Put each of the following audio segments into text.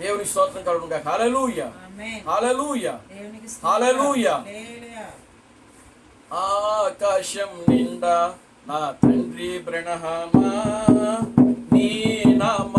దేవుని స్తోత్రం కలుగుగా హలలుయ హలలుయ హలలుయ ఆకాశం నిండా నా తండ్రి ప్రణహమా నీ నామ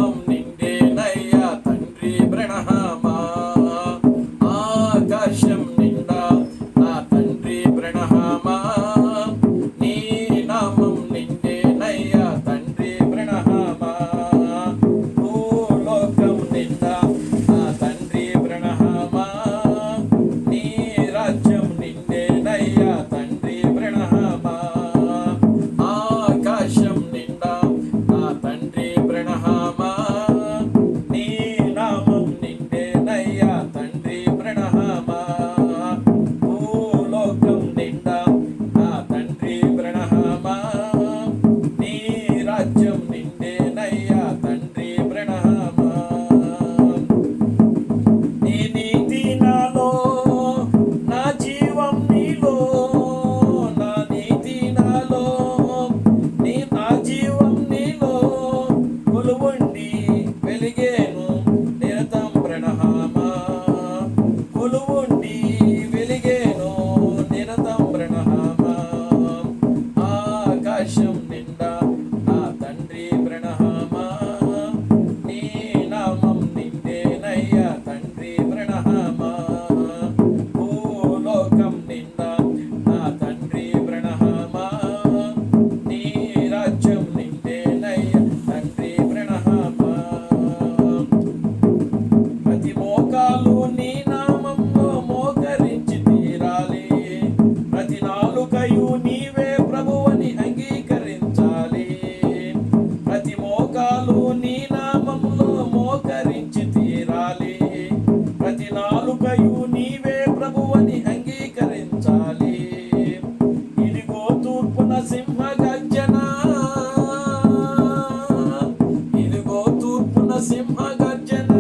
మహగర్జన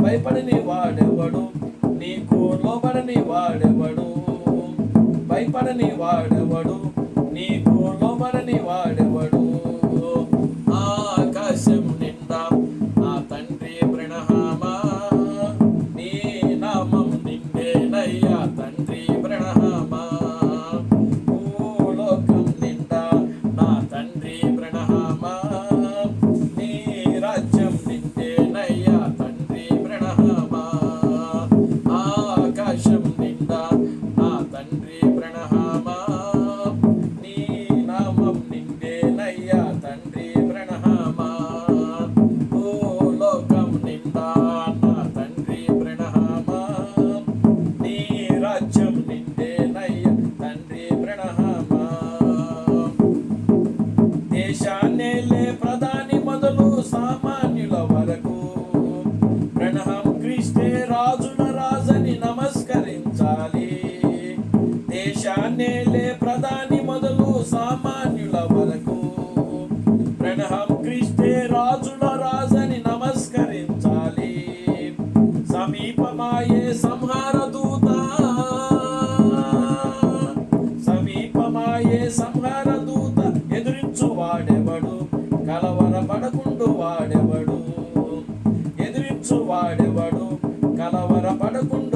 భయపడని వాడెవడు? నీకు లోబడని వాడెవడు? భయపడని వాడెవడు? నీకు లోబడని వాడెవడు? దేశాన్నేలే ప్రధాని మొదలు సామాన్యుల వరకు. ప్రణహం క్రిష్టే రాజుల రాజని నమస్కరించాలి. సమీపమాయే సంహార దూత. సమీపమాయే సంహార దూత ఎదురించు వాడెవడు? కలవరపడకుండు వాడెవడు? ఎదురించు వాడెవడు? కలవరపడకుండు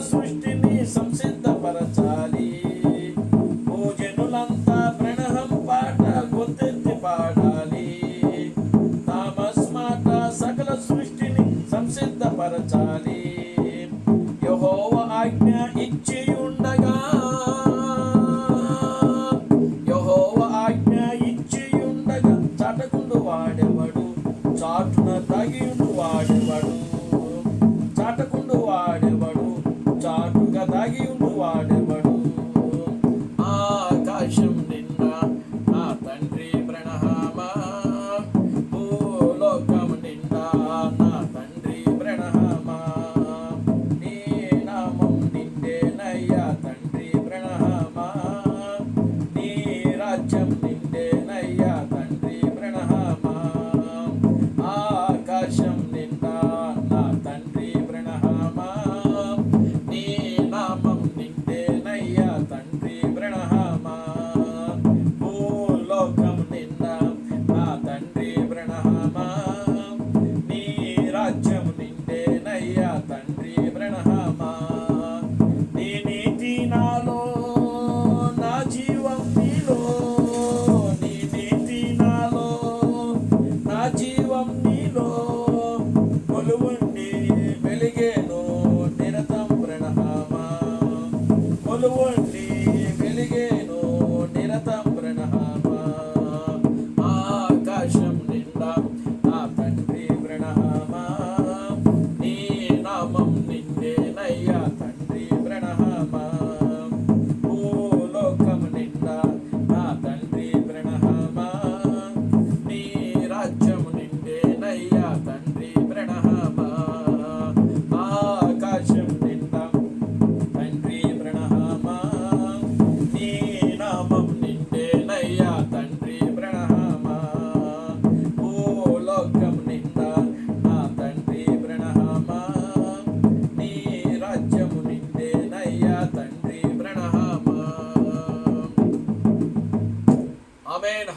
సృష్టిని సంసిద్ధపరచాలి. పూజనులంతా ప్రణహం పాట గొంతెత్తి పాడాలి. తామస్మాట సకల సృష్టిని సంసిద్ధపరచాలి. యహోవ ఆజ్ఞ ఇచ్చి